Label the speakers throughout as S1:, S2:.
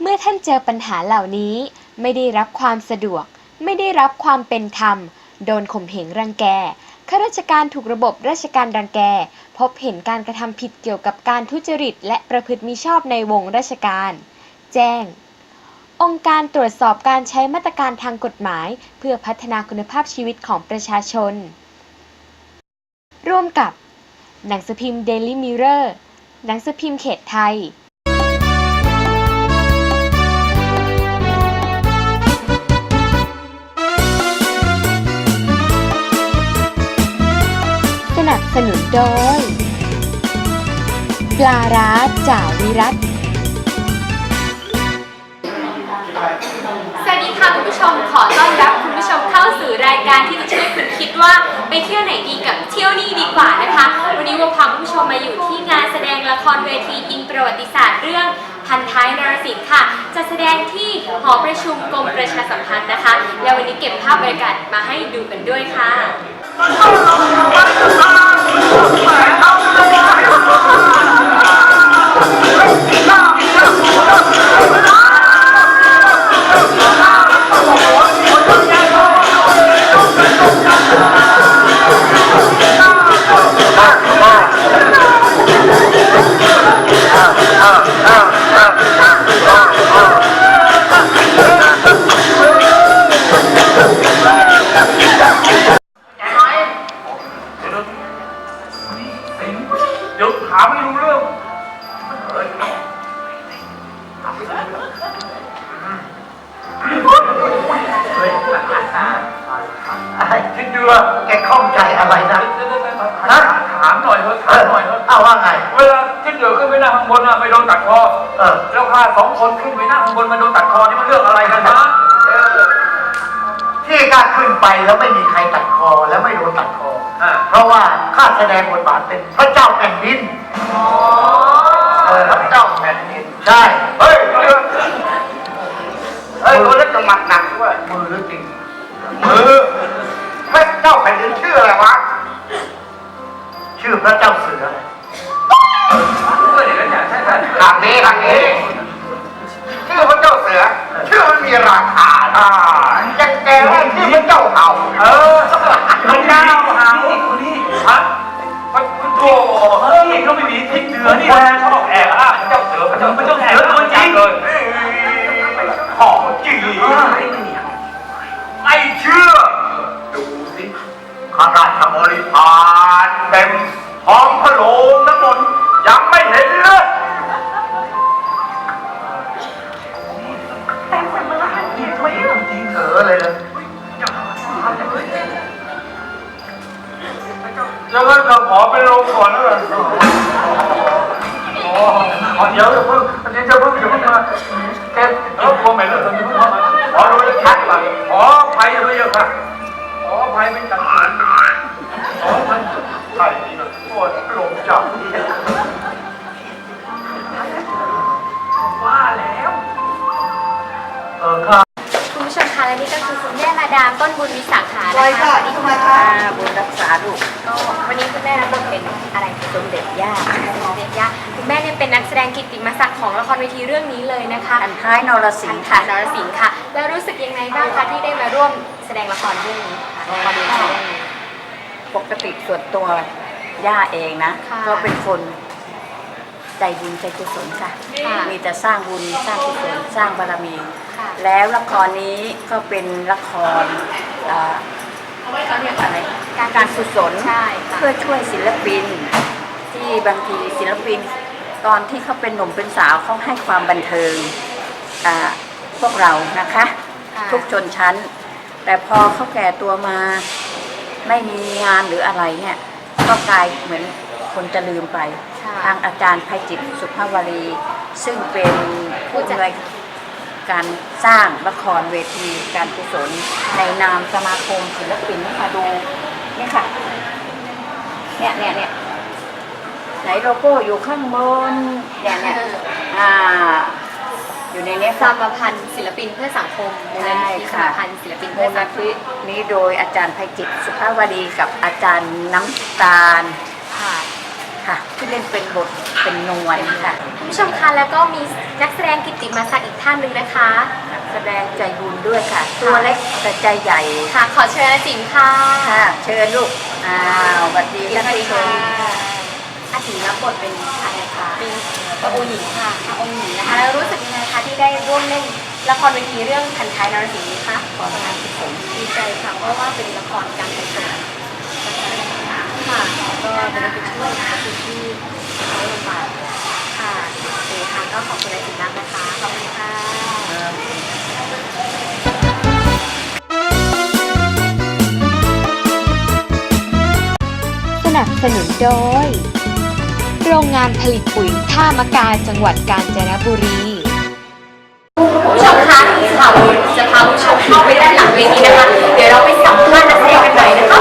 S1: เมื่อท่านเจอปัญหาเหล่านี้ ไม่ได้รับความสะดวก ไม่ได้รับความเป็นธรรม โดนข่มเหงรังแกข้าราชการถูกระบบราชการรังแก พบเห็นการกระทำผิดเกี่ยวกับการทุจริต และประพฤติมิชอบในวงราชการ แจ้ง องค์การตรวจสอบการใช้มาตรการทางกฎหมาย เพื่อพัฒนาคุณภาพชีวิตของประชาชน ร่วมกับ หนังสือพิมพ์ Daily Mirror หนังสือพิมพ์เขตไทย สนุนโดย ปลาร้าจ่าวิรัต
S2: สวัสดีค่ะคุณผู้ชมขอต้อนรับคุณผู้ชมเข้าสู่รายการที่จะช่วยคุณคิดว่าไปเที่ยวไหนดีกับเที่ยวนี่ดีกว่านะคะ วันนี้วงพาคุณผู้ชมมาอยู่ที่งานแสดงละครเวทีอิงประวัติศาสตร์เรื่องพันท้ายนรสิงห์ค่ะ จะแสดงที่หอประชุมกรมประชาสัมพันธ์นะคะ แล้ววันนี้เก็บภาพบรรยากาศมาให้ดูกันด้วยค่ะ
S3: 买 คิดดูว่า
S4: แกข้องใจอะไรนะ
S3: ฮะถามหน่อยเถอะถามหน่อยเถอะ
S4: เอาว่าไง
S3: เวลาคิดเดือขึ้นไปนั่งข้างบนอะไปโดนตัดคอ
S4: เออ
S3: แล้วข้าสองคนขึ้นไปนั่งข้างบนมาโดนตัดคอนี่มันเรื่องอะไรกันนะ
S4: ที่กล้าขึ้นไปแล้วไม่มีใครตัดคอแล้วไม่โดนตัดคอ
S3: อ่า
S4: เพราะว่าข้าแสดงบทบาทเป็นพระเจ้าแผ่นดินเออพระเจ้าแผ่นดินใช่
S3: เฮ้ยเฮ้ย
S4: เฮ้ยคนเล่นจังหวัดหนักด้วยมือหรือจริงมือพระ เจ้าแผ่นดินชื่ออะไรวะ ชื่อพระเจ้าเสือ
S3: เพื่อนเห็นแล้วเนี่ยใช่ใช่
S4: ทางนี้ทางนี้ ชื่อพระเจ้าเสือ ชื่อมันมีราคาอ่าจะแกว่าชื่อพระเจ้าเห่า
S3: เออพระเจ้าหางคนนี้ฮะพระโธ่เฮ้ยก็ไม่มีทิศเหนือนี่แหละเขาบอกแอบอ้างพระเจ้าเสือพระเจ้าพระเจ้าเสือตัวจริงเลยของจริงไม่เชื่อดูสิ ข้าราชบริพารเต็มท้องพระโรงทั้งหมดยังไม่เห็นเลย
S4: เออเลยเลย
S3: แล้วก็จะขอไปลงก่อนแล้วกันอ๋อเดี๋ยวเพิ่งอันนี้จะเพิ่งอย่าเพิ่งมาแกเออพวงใหม่เรื่องตอนนี้เพิ่งมาขอรู้ชัดก่อนขอภัยด้วยค่ะขอภัยเป็นต่าง
S2: มาดามต้นบุญวิสาขา
S5: ใช่
S2: นะคะ
S5: ค่ะ
S2: สวัสดีค่ะ
S5: ค่ะบุญรักษาลูก
S2: ก็วันนี้คุณแม่รับบทเป็นอะไรคะ
S5: สมเด็จย่า
S2: สมเด็จย่าคุณแม่เนี่ยเป็นนักแสดงกิตติมศักดิ์ของละครเวทีเรื่องนี้เลยนะคะ
S5: อันท้ายนรสิ
S2: สิ
S5: ง
S2: ง
S5: ห์
S2: ห์
S5: ค่ะ
S2: ค่ะนรสิงห์ค่ะ แล้วรู้สึกยังไงบ้างคะที่ได้มาร่วมแสดงละครเรื่องนี้ค่ะละครเวทีเรื่องนี้
S5: ปกติส่วนตัวย่าเองนะ
S2: ค่ะ
S5: ก็เป็นคนใจบุญใจกุศลค่ะ
S2: ค่ะ
S5: มีแต่สร้างบุญสร้างกุศลสร้างบารมี
S2: ค่ะ
S5: แล้วละครนี้ก็เป็นละครเอ่อเขาเรียกอะไร
S2: การ
S5: การกุศล
S2: ใช่ค่ะ
S5: เพื่อช่วยศิลปิน ที่บางทีศิลปิน ตอนที่เขาเป็นหนุ่มเป็นสาวเขาให้ความบันเทิงอ่าพวกเรานะคะ
S2: ค่ะ
S5: ทุกชนชั้น แต่พอเขาแก่ตัวมาไม่มีงานหรืออะไรเนี่ยก็กลายเหมือนคนจะลืมไป
S2: ค่ะ
S5: ทางอาจารย์ภัยจิตสุภาวรี ซึ่งเป็นผู้อำนวย การสร้างละครเวทีการกุศลในนามสมาคมศิลปินนี่ค่ะดูนี่ค่ะเนี่ยเนี่ยเนี่ยไหนโลโก้อยู่ข้างบนเนี่ยเนี่ยอ่าอยู่ในเนี้ย
S2: ส
S5: ค่ะ
S2: มาพันธ์ศิลปินเพื่อสังคมมูล
S5: ใช่
S2: นิธิส
S5: ค่ะ
S2: มาพันธ์ศิลปิน
S5: มู
S2: เพื่อ
S5: ล
S2: สั
S5: นิ
S2: งค
S5: ธิ
S2: ม
S5: นี้โดยอาจารย์ภัยจิตสุภาวดีกับอาจารย์น้ำตาล
S2: ค่ะ
S5: ค่ะที่เล่นเป็นบทเป็นนวลค่ะ
S2: คุณผู้ชมคะแล้วก็มีนักแสดงกิตติมาศักดิ์อีกท่านหนึ่งนะคะ
S5: แสดงใจบุญด้วยค่ะ ตัวเล็กแต่ใจใหญ่
S2: ค่ะ ขอเชิญอาจิ๋มค่ะ
S5: ค่ะ เชิญลูกอ้าวสวัสดี
S2: สวั
S5: ท่าน
S2: สดี
S5: ผู้ช
S2: ค่ะ
S5: ม
S2: อาจิ๋มรับบทเป็นใครคะเป็นพระองค์หญิงค่ะพระองค์หญิงนะคะแล้วรู้สึกยังไงคะที่ได้ร่วมเล่นละครเวทีเรื่องพันท้ายนรสิงห์นี้คะขอการกุศลดีใจค่ะเพราะว่าเป็นละครการกุศล ค่ะก็เป็นไปช่วยนะคะคือที่เขาลำบากค่ะโอเคค่ะก็ขอบคุณอาจิ๋มมากนะคะขอบคุณค่ะ
S1: สนับสนุนโดย โรงงานผลิตปุ๋ยท่ามะกาจังหวัดกาญจนบุรี
S2: คุณผู้ชมคะที่ข่าวจะพาคุณผู้ชมเข้าไปด้านหลังเวทีนะคะ เดี๋ยวเราไปสัมภาษณ์นักแสดงกันหน่อยนะคะ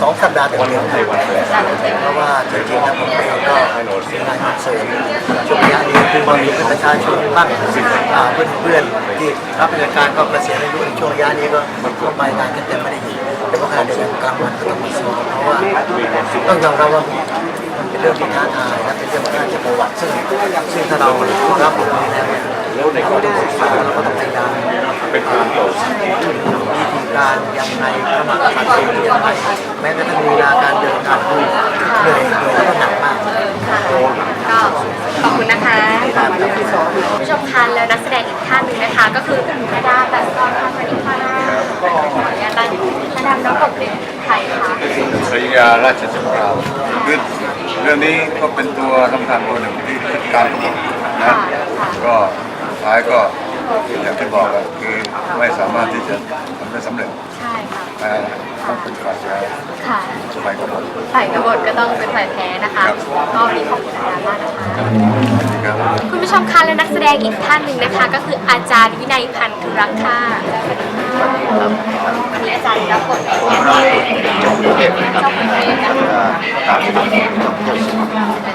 S2: สองสัปดา
S6: ห์เต็มๆเพราะว่าจริงๆแล้วผมเองก็เป็นนายคอนเสริมช่วงระยะนี้คือมามีประชาชนบ้างเพื่อนๆที่รับราชการก็เกษียณอายุในช่วงระยะนี้ก็ทั่วไปงานก็เต็มไม่ได้ยิน ต่ว่าขณะเดียวกันกลางวันก็ต้องมาซ้อมเพราะว่าต้องยอมรับว่ามันเป็นเรื่องที่ท้าทายและเป็นเรื่องราชประวัติซึ่งซึ่งถ้าเรารับบทนี้แล้วเนี่ยเราต้องศึกษาเราก็ต้องพยายาม
S7: เป็นการโต
S6: วิธีการยังไงขมักขันเป็นยังไงแม้กระทั่งลีลาการเดินการพูดเหนื่อยเหนื่อยแล้วก็หนักมาก
S2: ก็ขอบคุณนะคะคุณผู้ชมคะแล้วนักแสดงอีกท่านหนึ่งนะคะ ก็คือนาดาตัสกรค่ะสวัสดีค่ะขออนุญาตได้นาดาน้องกบเป็นใครคะ
S8: ส ยาราชสงครามคือเรื่องนี้ก็เป็นตัวสำคัญตัวหนึ่งที่ที่การกำหนดนะก็สุดท้ายก็อย่างที่บอกอะคือไม่สามารถที่จะทำได้สำเร็จ
S2: ใช่ค่ะ
S8: แต่ต้องเป็นฝ่ายแพ้
S2: ค่ะ
S8: ฝ่ายกำหนด
S2: ฝ่ายกบฏก็ต้องเป็นฝ่ายแพ้นะคะ ก็วันนี้ขอบคุณอาจารย์มากนะคะ
S8: ครับ
S2: คุณผู้ชมคะและนักแสดงอีกท่านหนึ่งนะคะ ก็คืออาจารย์วินัยพันธ์ธุรักษ์ค่ะสวัสดีค่ะวันนี้อาจารย์รับบทเป็นเจ้าคุณเทพนะคะ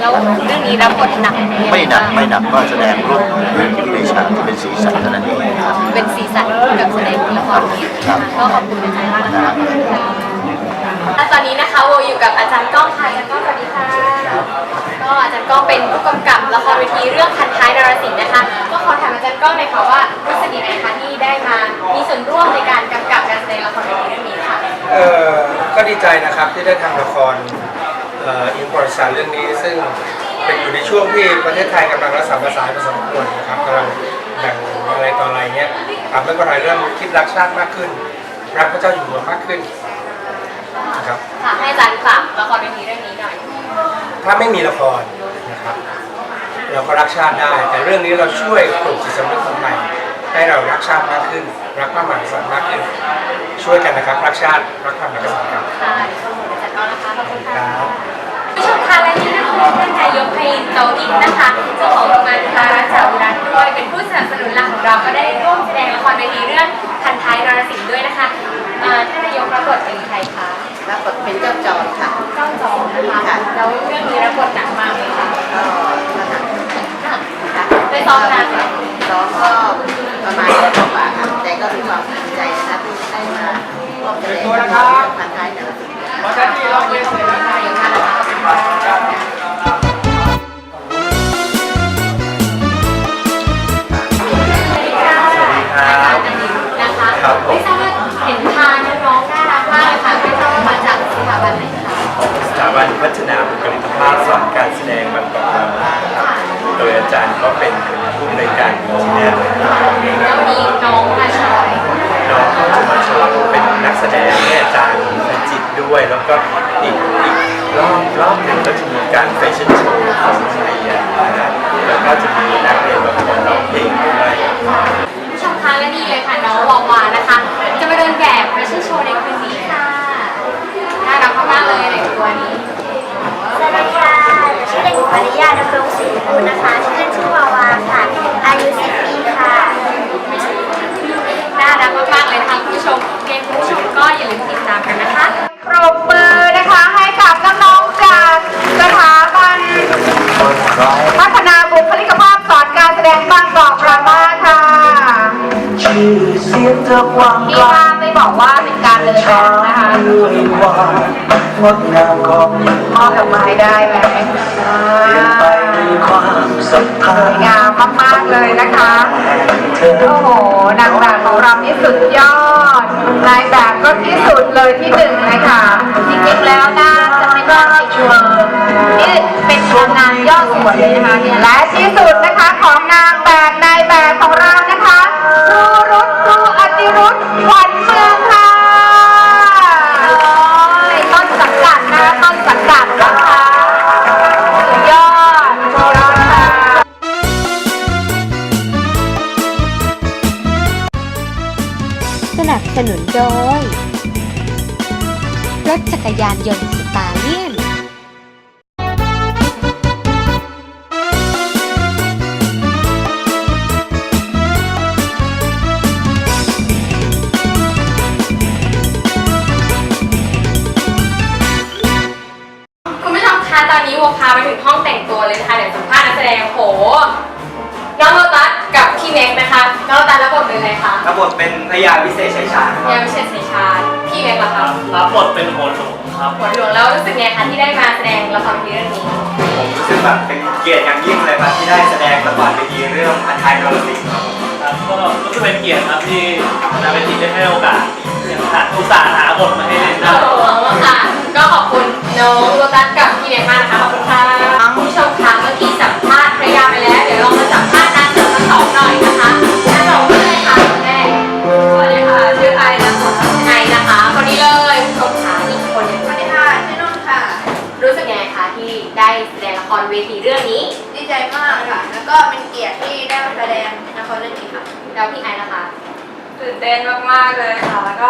S2: แล้วเรื่องนี้รับบทหนัก
S6: ไม่หนักไม่หนักก็แสดงรูปอยู่ในฉากที่เป็นสีสันเท่านั้นเองครับ
S2: เป็นสีสันกับแสดงละครนี้นะคะก็ขอบคุณอาจารย์มากนะคะและตอนนี้นะคะโวอยู่กับอาจารย์ก้องค่ะอาจารย์ก้องสวัสดีค่ะก็อาจารย์ก้องเป็นผู้กำกับละครเวทีเรื่องพันท้ายนรสิงห์นะคะ ก็ขอถามอาจารย์ก้องหน่อยค่ะว่ารู้สึกยังไงคะที่ได้มา มีส่วนร่วมในการกำกับการแสดงละครเวทีเรื่องนี้ค่ะ
S9: เอ่อก็ดีใจนะครับที่ได้ทำละครเอ่ออินปอร์สันเรื่องนี้ซึ่งเป็นอยู่ในช่วงที่ประเทศไทยกำลังรักษาภาษาพอสมควรนะครับกำลัง แบ่งอะไรต่ออะไรเงี้ยทำให้คนไทยเริ่มคิดรักชาติมากขึ้น รักพระเจ้าอยู่หัวมากขึ้นนะครับ
S2: ค่ะให้อาจารย์ฝากละครเวทีเรื่องนี้หน่อย
S9: ถ้าไม่มีละครนะครับเราก็รักชาติได้ แต่เรื่องนี้เราช่วยปลูกจิตสำนึกคนไทยให้เรารักชาติมากขึ้น รักพระมหากษัตริย์มากขึ้น ช่วยกันนะครับ รักชาติรักพระมหากษัตริย์ครับ
S2: ค่ะขอบคุณอาจารย์ก้องนะคะขอบคุณ
S9: ค
S2: ค่ะ
S9: รับ
S2: ผู้ชมคะและนี่ ก็คือท่านนายกไพลินโตอินนะคะเจ้าของโรงงานคาราจาวิรัตด้วยเป็นผู้สนับสนุนหลักของเราก็ได้ร่วมแสดงละครเวทีเรื่องพันท้ายนรสิงห์ด้วยนะคะเอ่อท่านนายกรับบทเป็นใครคะ
S5: รับบทเป็นเจ้าจอดค่ะ
S2: เจ้าจอมนะคะแล้วเรื่องนี้รับบทหนักมากเลยค่ะ
S5: ก็ขนาด
S2: ได้ซ้อมนานไหม
S5: ซ้อมก็ประมาณเดือนกว่าค่ะแต่ก็มีความภูมิใจนะคะที่ได้มาร่วมแสดงละครเรื่องพันท้ายนรสิงห์
S2: ขอบคุณท่านนายกมากนะคะ นะคะไม่ทราบ ง
S10: ดงามของยิ้ม
S2: มอบ
S11: ดอก
S2: ไม้ได้ไหมอ่า
S12: เปลี่ยนไปด้วยความศรัทธา
S2: สวยงามมากๆเลยนะคะ
S12: เธอ
S2: โอ้โหนางแบบของเรานี่สุดยอด นายแบบก็ที่สุดเลยที่หนึ่งเลยค่ะจริงๆแล้วน่าจะเป็นนางติชวนี่เป็นนางงามยอดสวยเลยนะคะเนี่ยและที่สุดนะคะของนางแบบนายแบบของเรานะคะครูรุตครูอติรุตขวัญเมืองค่ะ โดย
S1: รถจักรยานยนต์
S2: กับพี่แม็กซ์นะคะน้องโรตัสรับบทเป็นอะไรคะ
S10: รับบทเป็นพระยาวิเศษชัยชาญค
S2: ยา
S10: รับ
S2: วิเศษศรีชาญพี่แม็กซ์ล่ะคะ
S10: รับบทเป็นโหนหลวงครับ
S2: หัวหลวงแล้วรู้สึกไงคะที่ได้มาแสดงละครเวทีเรื่องนี้
S10: ผมรู้สึกแบบเป็นเกียรติอย่างยิ่งเลยครับที่ได้แสดงละครเวทีเรื่องอันทายนรสิงห์ครับ
S13: ครับก็รู้สึกเป็นเกียรติครับที่คณะเวทีได้ให้โอกาสอย่างหาอุตส่าห์หาบทมาให้เล่น
S2: โอ้
S13: ได้
S2: โหค่ะ ก็ขอบคุณน้องโรตัสกับพี่แม็กซ์มากนะคะขอบคุณค่ะคุณผู้ชมคะ เวทีเรื่อง
S11: นี้
S2: ดี
S11: ใจมากค่ะ แล้วก็เป็นเกียรติที่ได้มาแสดงละครเรื่องนี้ค่ะ
S2: แล้วพี่ไอนะคะ
S14: ตื่นเต้นมากๆเลยค่ะ แล้วก็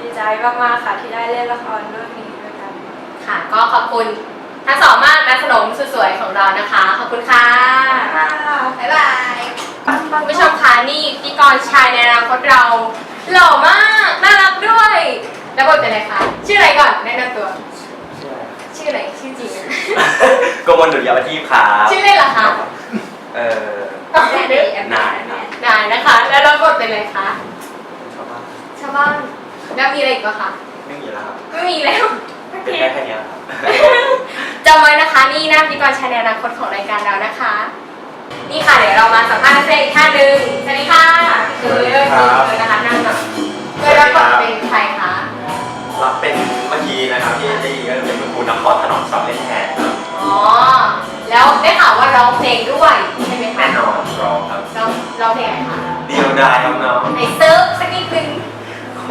S14: ดีใจมากๆค่ะที่ได้เล่นละครเรื่องนี้ด้วยกัน
S2: ค่ะ ก็ขอบคุณทั้งสองมากนะขนมสุดสวยของเรานะคะ ขอบคุณค่ะ
S11: บ๊ายบาย
S2: คุณผู้ชมคะนี่พิธีกรชายในอนาคตเรา หล่อมาก น่ารักด้วย แล้วบทเป็นอะไรคะ ชื่ออะไรก่อนแนะนำตัว ชื่ออะไรชื่อจริงอะ
S10: กมลดุจยาวทีพครับ
S2: ชื่อเล่นเหรอคะ
S10: เออ
S2: นาย
S10: นายครับ
S2: นายนะคะ แล้วเราบทเป็นอะไรคะชาวบ้านแล้วมีอะไรอีกปะคะ
S10: ไม่มีแล้วครับ
S2: ไม่มีแล้วโอ
S10: เป็น
S2: เค
S10: แค่แค่เนี้ยครับ
S2: จำไว้นะคะ นี่หน้าพิธีกรชายในอนาคตของรายการเรานะคะ นี่ค่ะเดี๋ยวเรามาสัมภาษณ์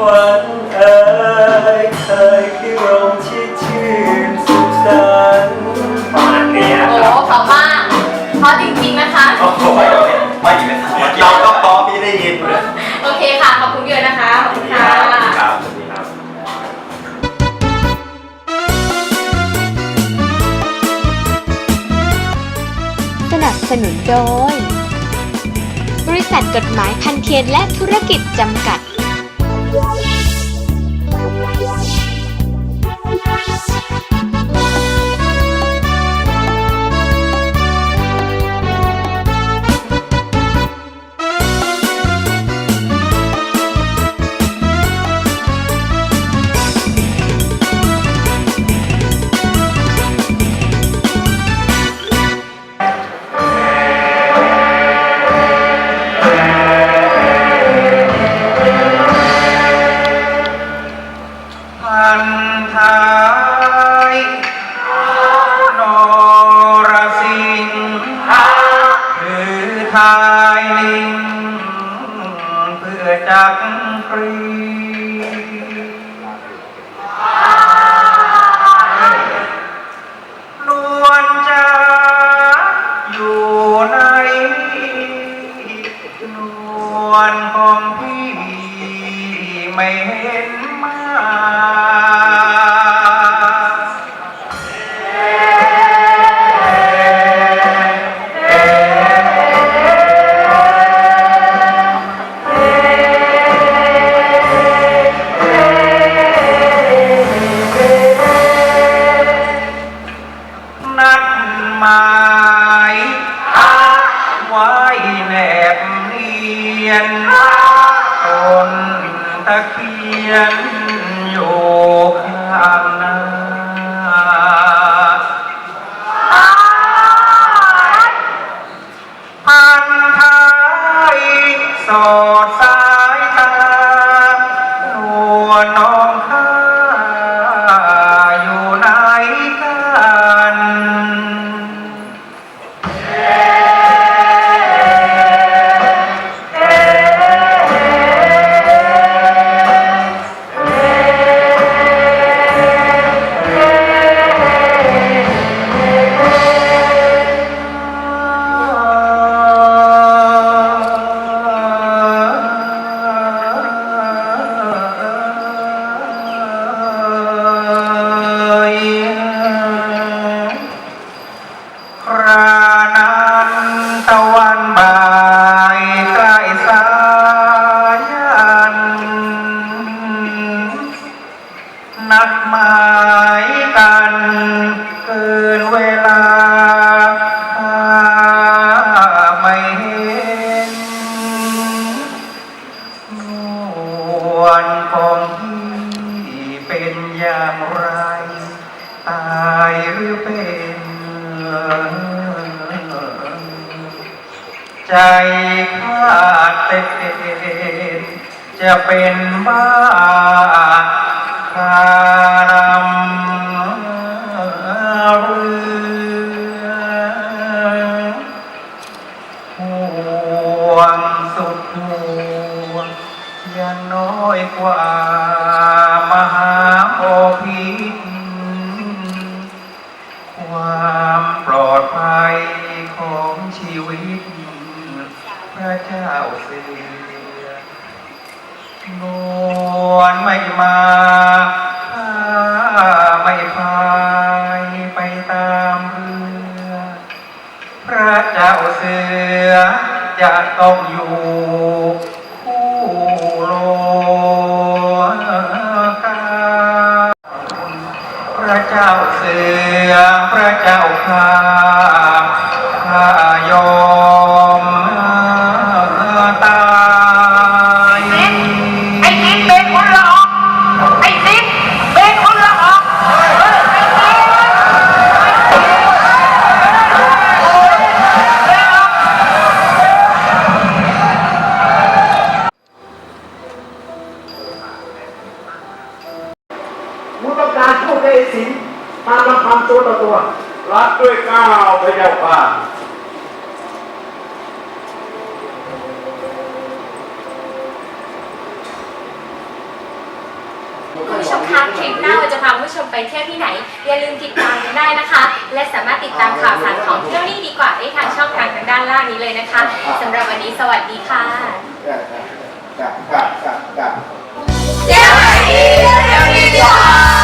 S2: วันเอ่
S10: ยเค
S2: ยพิร
S12: มที่ชื่นสุขสันต์
S10: ประมาณนี้
S2: โอ้
S10: ครับ
S2: เพราะมากเพราะจริงๆนะคะ
S10: โอ้โหไม่ไม่อีกไม่น้องก็พอพี่ได้ยินเลย
S2: โอเคค่ะ ขอบคุณเยอะนะคะ ขอบคุณค่ะ
S10: ครับสวัสดีครับ
S1: สนับสนุนโดย บริษัทกฎหมายพันเทียนและธุรกิจจำกัด
S7: ไม่เห็นมา อย่างไร ตายหรือเป็นใจข้าเต้นจะเป็นบ้าคา ชีวิต พระเจ้าเสียนวลไม่มาข้าไม่พายไปตามเรือ พระเจ้าเสือจะต้องอยู่
S2: และสามารถติดตามข่าวสารของเที่ยวนี่ดีกว่าได้ทางช่องทางทางด้านล่างนี้เลยนะคะสำหรับวันนี้สวัสดีค่ะเจ้า
S4: หน้าที่เที่ยว
S2: นี่ดีกว่า